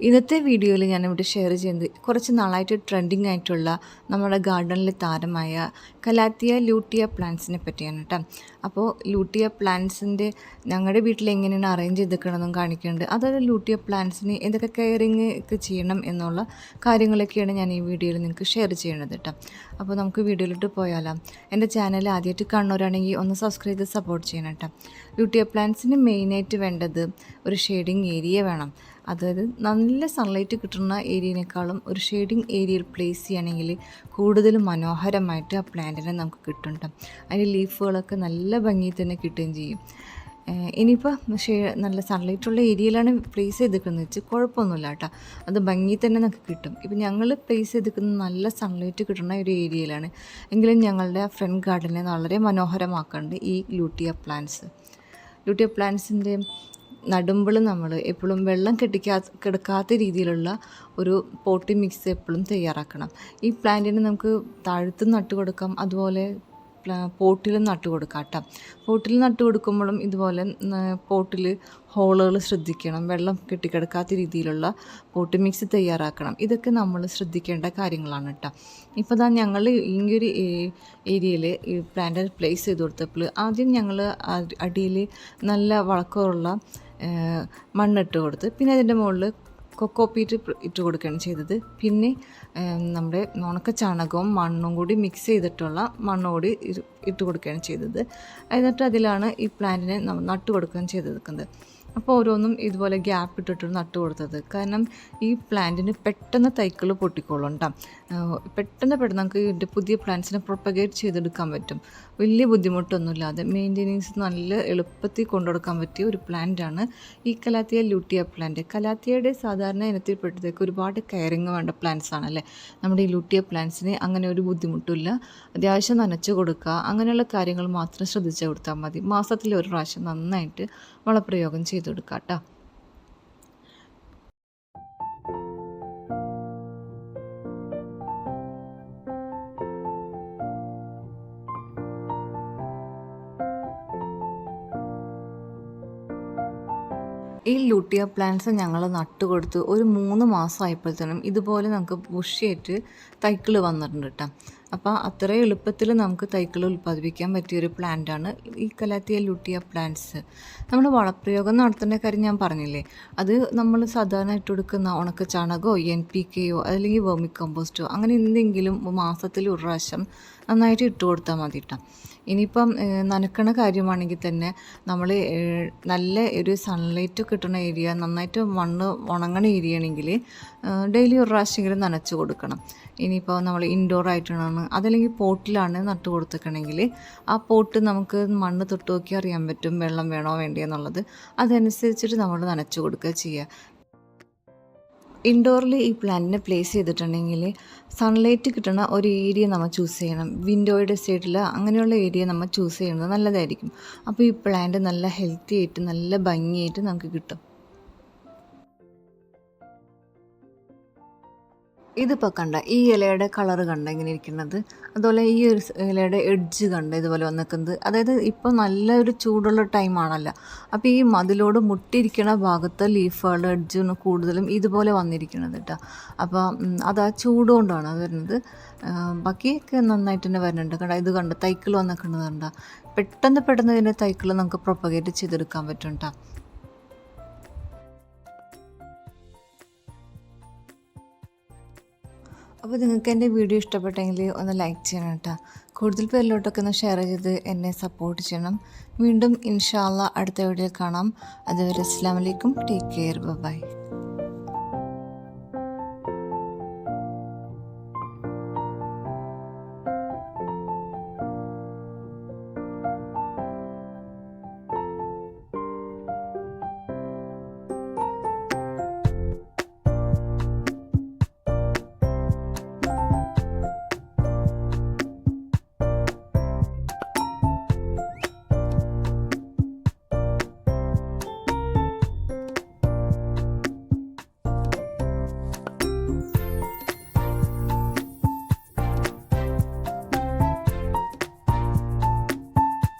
ഇന്നത്തെ വീഡിയോയിൽ ഞാനിവിടെ ഷെയർ ചെയ്യുന്നത് കുറച്ച് നാളായിട്ട് ട്രെൻഡിങ് ആയിട്ടുള്ള നമ്മുടെ ഗാർഡനിലെ താരമായ കലാത്തിയ ലൂട്ടിയ പ്ലാന്റ്സിനെ പറ്റിയാണ് കേട്ടോ അപ്പോൾ ലൂട്ടിയ പ്ലാന്റ്സിന്റെ ഞങ്ങളുടെ വീട്ടിൽ എങ്ങനെയാണ് അറേഞ്ച് ചെയ്തിരിക്കണമെന്നും കാണിക്കുന്നുണ്ട്. അതൊരു ലൂട്ടിയ പ്ലാന്റ്സിന് എന്തൊക്കെ കെയറിങ് ഒക്കെ ചെയ്യണം എന്നുള്ള കാര്യങ്ങളൊക്കെയാണ് ഞാൻ ഈ വീഡിയോയിൽ നിങ്ങൾക്ക് ഷെയർ ചെയ്യുന്നത് കേട്ടോ അപ്പോൾ നമുക്ക് വീഡിയോയിലോട്ട് പോയാലോ. എന്റെ ചാനൽ ആദ്യമായിട്ട് കാണുന്നവരാണെങ്കിൽ ഒന്ന് സബ്സ്ക്രൈബ് ചെയ്ത് സപ്പോർട്ട് ചെയ്യണം കേട്ടോ ലൂട്ടിയ പ്ലാന്റ്സിന് മെയിനായിട്ട് വേണ്ടത് ഒരു ഷെയ്ഡിങ് ഏരിയ വേണം. അതായത് നല്ല സൺലൈറ്റ് കിട്ടുന്ന ഏരിയനേക്കാളും ഒരു ഷെയ്ഡിങ് ഏരിയയിൽ പ്ലേസ് ചെയ്യുകയാണെങ്കിൽ കൂടുതൽ മനോഹരമായിട്ട് ആ പ്ലാന്റിനെ നമുക്ക് കിട്ടുന്നുണ്ട്. അതിന്റെ ലീഫുകളൊക്കെ നല്ല ഭംഗിയിൽ തന്നെ കിട്ടുകയും ചെയ്യും. ഇനിയിപ്പോൾ നല്ല സൺലൈറ്റ് ഉള്ള ഏരിയയിലാണ് പ്ലേസ് ചെയ്തിരിക്കുന്നത് വെച്ച് കുഴപ്പമൊന്നുമില്ല കേട്ടോ. അത് ഭംഗി തന്നെ നമുക്ക് കിട്ടും. ഇപ്പം ഞങ്ങൾ പ്ലേസ് ചെയ്തിരിക്കുന്നത് നല്ല സൺലൈറ്റ് കിട്ടുന്ന ഒരു ഏരിയയിലാണ് എങ്കിലും ഞങ്ങളുടെ ഫ്രണ്ട് ഗാർഡനെ വളരെ മനോഹരമാക്കുന്നുണ്ട് ഈ ലൂട്ടിയ പ്ലാന്റ്സ് ലൂട്ടിയ പ്ലാന്റ്സിന്റെ നടുമ്പോൾ നമ്മൾ എപ്പോഴും വെള്ളം കെട്ടിക്കാ കിടക്കാത്ത രീതിയിലുള്ള ഒരു പോട്ടി മിക്സ് എപ്പോഴും തയ്യാറാക്കണം. ഈ പ്ലാന്റിന് നമുക്ക് താഴത്ത് നട്ടു കൊടുക്കാം അതുപോലെ പോട്ടിൽ നട്ടു കേട്ടോ. പോട്ടിൽ നട്ടു കൊടുക്കുമ്പോഴും ഇതുപോലെ പോട്ടിൽ ഹോളുകൾ ശ്രദ്ധിക്കണം വെള്ളം കെട്ടിക്കിടക്കാത്ത രീതിയിലുള്ള പോട്ടി മിക്സ് തയ്യാറാക്കണം. ഇതൊക്കെ നമ്മൾ ശ്രദ്ധിക്കേണ്ട കാര്യങ്ങളാണ് കേട്ടോ. ഇപ്പോൾ ദാ ഞങ്ങൾ ഈ ഒരു ഏരിയയിൽ ഈ പ്ലാന്റ് പ്ലേസ് ചെയ്ത് കൊടുത്തപ്പോൾ ആദ്യം ഞങ്ങൾ അടിയിൽ നല്ല വളക്കമുള്ള മണ്ണിട്ട് കൊടുത്ത്. പിന്നെ അതിന്റെ മുകളിൽ കൊക്കോ പീറ്റ് ഇട്ട് കൊടുക്കുകയാണ് ചെയ്തത്. പിന്നെ നമ്മുടെ ഉണക്ക ചാണകവും മണ്ണും കൂടി മിക്സ് ചെയ്തിട്ടുള്ള മണ്ണ് കൂടി ഇട്ട് കൊടുക്കുകയാണ് ചെയ്തത്. എന്നിട്ട് അതിലാണ് ഈ പ്ലാന്റിനെ നട്ടു കൊടുക്കുകയും ചെയ്തിരിക്കുന്നത് അപ്പോൾ ഓരോന്നും ഇതുപോലെ ഗ്യാപ്പ് ഇട്ടിട്ട് നട്ട് കൊടുത്തത്. കാരണം ഈ പ്ലാന്റിന് പെട്ടെന്ന് തൈക്കൾ പൊട്ടിക്കോളും കേട്ടോ പെട്ടെന്ന് പെട്ടെന്ന് നമുക്ക് ഇതിന്റെ പുതിയ പ്ലാന്റ്സിനെ പ്രൊപ്പഗേറ്റ് ചെയ്തെടുക്കാൻ പറ്റും. വലിയ ബുദ്ധിമുട്ടൊന്നുമില്ലാതെ മെയിന്റെനൻസ് നല്ല എളുപ്പത്തിൽ കൊണ്ടുകൊടുക്കാൻ പറ്റിയ ഒരു പ്ലാന്റാണ് ഈ കലാത്തിയ ലൂട്ടിയ പ്ലാന്റ് കലാത്തിയയുടെ സാധാരണ ഇനത്തിൽപ്പെട്ടതൊക്കെ ഒരുപാട് കെയറിങ് വേണ്ട പ്ലാന്റ്സ് ആണല്ലേ? നമ്മുടെ ഈ ലൂട്ടിയ പ്ലാന്റ്സിന് അങ്ങനെ ഒരു ബുദ്ധിമുട്ടില്ല അത്യാവശ്യം നനച്ചു കൊടുക്കുക. അങ്ങനെയുള്ള കാര്യങ്ങൾ മാത്രം ശ്രദ്ധിച്ചു കൊടുത്താൽ മതി. മാസത്തിൽ ഒരു പ്രാവശ്യം നന്നായിട്ട് വളപ്രയോഗം ചെയ്തു കൊടുക്കുക കേട്ടോ ഈ ലൂട്ടിയ പ്ലാന്റ്സ് ഞങ്ങൾ നട്ടുകൊടുത്ത് ഒരു മൂന്ന് മാസമായപ്പോഴത്തേനും ഇതുപോലെ നമുക്ക് ബുഷിയായിട്ട് തൈക്കിൾ വന്നിട്ടുണ്ട് കേട്ടോ. അപ്പോൾ അത്ര എളുപ്പത്തിൽ നമുക്ക് തൈക്കൾ ഉൽപ്പാദിപ്പിക്കാൻ പറ്റിയൊരു പ്ലാന്റാണ് ഈ കലാത്തിയ ലുട്ടിയ പ്ലാന്റ്സ് നമ്മൾ വളപ്രയോഗം നടത്തേണ്ട കാര്യം ഞാൻ പറഞ്ഞില്ലേ? അത് നമ്മൾ സാധാരണ ഇട്ട് കൊടുക്കുന്ന ഉണക്ക ചാണകമോ എൻ പി കെയോ അല്ലെങ്കിൽ വെർമി കമ്പോസ്റ്റോ അങ്ങനെ എന്തെങ്കിലും മാസത്തിൽ ഒരു പ്രാവശ്യം നന്നായിട്ട് ഇട്ട് കൊടുത്താൽ മതി കേട്ടോ ഇനിയിപ്പം നനക്കണ കാര്യമാണെങ്കിൽ തന്നെ നമ്മൾ നല്ല ഒരു സൺലൈറ്റ് കിട്ടുന്ന ഏരിയ നന്നായിട്ട് മണ്ണ് ഉണങ്ങണ ഏരിയ ആണെങ്കിൽ ഡെയിലി ഒരു പ്രാവശ്യമെങ്കിലും നനച്ച് കൊടുക്കണം. ഇനിയിപ്പോൾ നമ്മൾ ഇൻഡോർ ആയിട്ടാണ് അതല്ലെങ്കിൽ പോട്ടിലാണ് നട്ടു കൊടുത്തേക്കണമെങ്കിൽ ആ പോട്ട് നമുക്ക് മണ്ണ് തൊട്ട് നോക്കി അറിയാൻ പറ്റും വെള്ളം വേണോ വേണ്ടിയെന്നുള്ളത് അതനുസരിച്ചിട്ട് നമ്മൾ നനച്ചു കൊടുക്കുക ചെയ്യുക. ഇൻഡോറിൽ ഈ പ്ലാന്റിനെ പ്ലേസ് ചെയ്തിട്ടുണ്ടെങ്കിൽ സൺലൈറ്റ് കിട്ടുന്ന ഒരു ഏരിയ നമ്മൾ ചൂസ് ചെയ്യണം. വിൻഡോയുടെ സൈഡിൽ അങ്ങനെയുള്ള ഏരിയ നമ്മൾ ചൂസ് ചെയ്യുന്നത് നല്ലതായിരിക്കും. അപ്പോൾ ഈ പ്ലാന്റ് നല്ല ഹെൽത്തി ആയിട്ട് നല്ല ഭംഗിയായിട്ട് നമുക്ക് കിട്ടും. ഇതിപ്പോൾ കണ്ട ഈ ഇലയുടെ കളർ കണ്ട ഇങ്ങനെ ഇരിക്കുന്നത്? അതുപോലെ ഈ ഒരു ഇലയുടെ എഡ്ജ് കണ്ട ഇതുപോലെ വന്നിക്കുന്നത്? അതായത് ഇപ്പോൾ നല്ലൊരു ചൂടുള്ള ടൈമാണല്ലോ അപ്പോൾ ഈ മതിലോട് മുട്ടിയിരിക്കുന്ന ഭാഗത്ത് ലീഫുകളുടെ എഡ്ജ് കൂടുതലും ഇതുപോലെ വന്നിരിക്കുന്നത് കേട്ടോ അപ്പോൾ അത് ആ ചൂട് കൊണ്ടാണ് വരുന്നത്. ബാക്കിയൊക്കെ നന്നായിട്ട് തന്നെ വരുന്നുണ്ട്. കണ്ട ഇത് കണ്ട തൈക്കിൾ വന്നിക്കുന്നത് കണ്ട. പെട്ടെന്ന് പെട്ടെന്ന് ഇതിന്റെ തൈക്കിൾ നമുക്ക് പ്രൊപ്പഗേറ്റ് ചെയ്തെടുക്കാൻ പറ്റും കേട്ടോ അപ്പോൾ നിങ്ങൾക്ക് എന്റെ വീഡിയോ ഇഷ്ടപ്പെട്ടെങ്കിൽ ഒന്ന് ലൈക്ക് ചെയ്യണം കേട്ടോ. കൂടുതൽ പേരിലോട്ടൊക്കെ ഒന്ന് ഷെയർ ചെയ്ത് എന്നെ സപ്പോർട്ട് ചെയ്യണം. വീണ്ടും ഇൻഷാല്ല അടുത്ത വീഡിയോ കാണാം. അതുവരെ അസ്സാം വലൈക്കും ടേക്ക് കെയർ ബൈ